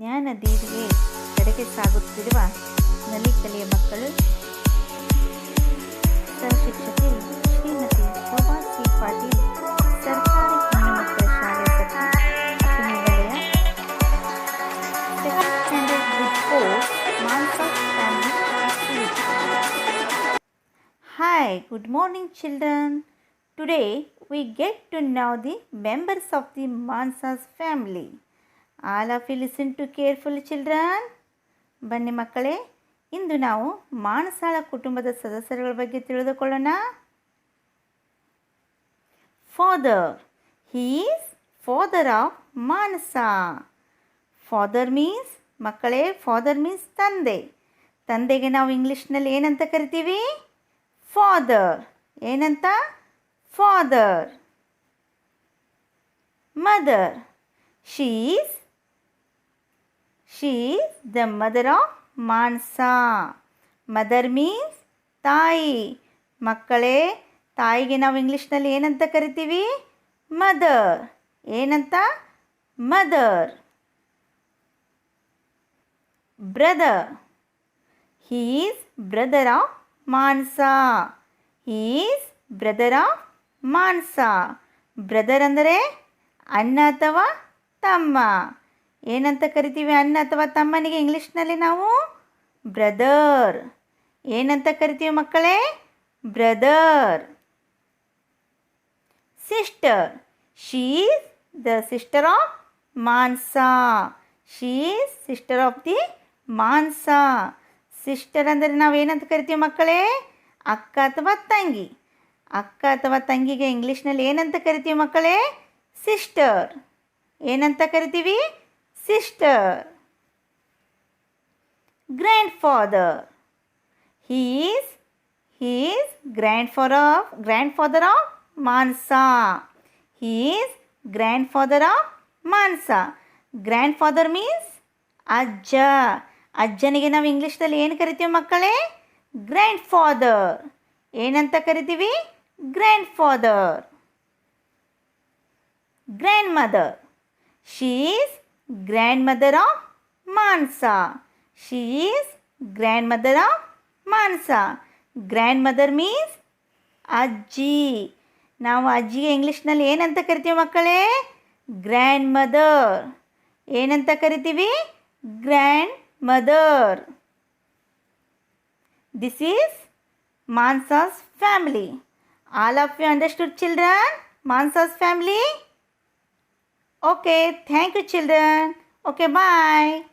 ಜ್ಞಾನ ದೀವಿಗೆ ಕಡೆಗೆ ಸಾಗುತ್ತಿರುವ ನಲಿಕಲೆಯ ಮಕ್ಕಳು ಸಹಶಿಕ್ಷಕಿ ಶ್ರೀಮತಿ ಶೋಭಾ ಸಿ ಪಾಟೀಲ್ ಸರ್ಕಾರಿ ಹೆಣ್ಣುಮಕ್ಕಳ ಶಾಲೆ ಸಖಿ ಅತಿನಿ ವಲಯ second standard group four Mansa family activity Hi, good morning, children. Today we get to know the members of the Mansa's family. All of you listen to careful children ಬನ್ನಿ ಮಕ್ಕಳೇ, ಇಂದು ನಾವು ಮಾನಸಾಳ ಕುಟುಂಬದ ಸದಸ್ಯರುಗಳ ಬಗ್ಗೆ ತಿಳಿದುಕೊಳ್ಳೋಣ. Father he's father of Manasa. Father means ಮಕ್ಕಳೇ ಫಾದರ್ ಮೀನ್ಸ್ ತಂದೆ. ತಂದೆಗೆ ನಾವು ಇಂಗ್ಲೀಷ್ನಲ್ಲಿ ಏನಂತ ಕರಿತೀವಿ? ಫಾದರ್ ಏನಂತ? Father mother she's she's the mother of Mansa mother means ತಾಯಿ. ಮಕ್ಕಳೇ, ತಾಯಿಗೆ ನಾವು ಇಂಗ್ಲೀಷ್ನಲ್ಲಿ ಏನಂತ ಕರಿತೀವಿ? ಮದರ್ ಏನಂತ? Mother brother he is brother of Mansa is brother of Mansa brother ಅಂದರೆ ಅಣ್ಣ ಅಥವಾ ತಮ್ಮ. ಏನಂತ ಕರಿತೀವಿ? ಅಣ್ಣ ಅಥವಾ ತಮ್ಮನಿಗೆ ಇಂಗ್ಲೀಷ್ನಲ್ಲಿ ನಾವು? ಬ್ರದರ್. ಏನಂತ ಕರಿತೀವಿ ಮಕ್ಕಳೇ? Brother. Sister. She's the sister of Mansa. She's sister of the Mansa. Sister ಅಂದರೆ ನಾವು ಏನಂತ ಕರಿತೀವಿ ಮಕ್ಕಳೇ? ಅಕ್ಕ ಅಥವಾ ತಂಗಿ. ಅಕ್ಕ ಅಥವಾ ತಂಗಿಗೆ ಇಂಗ್ಲೀಷ್ನಲ್ಲಿ ಏನಂತ ಕರಿತೀವಿ ಮಕ್ಕಳೇ? ಸಿಸ್ಟರ್. ಏನಂತ ಕರಿತೀವಿ? Sister grandfather. he is he is grandfather of grandfather of mansa he is grandfather of mansa grandfather means ajja ಅಜ್ಜನಿಗೆ ನಾವು ಇಂಗ್ಲೀಷ್ದಲ್ಲಿ ಏನು ಕರಿತೀವಿ ಮಕ್ಕಳೇ ಗ್ರ್ಯಾಂಡ್ ಫಾದರ್ ಏನಂತ ಕರಿತೀವಿ grandfather grandmother she Mansa she is grandmother of Mansa grandmother means ಅಜ್ಜಿ. ನಾವು ಅಜ್ಜಿಗೆ ಇಂಗ್ಲೀಷ್ನಲ್ಲಿ ಏನಂತ ಕರಿತೀವಿ ಮಕ್ಕಳೇ? ಗ್ರ್ಯಾಂಡ್ ಮದರ್ ಏನಂತ ಕರಿತೀವಿ? Grandmother this is Mansa's family all of you understood children Mansa's family Okay, thank you children. Okay, bye.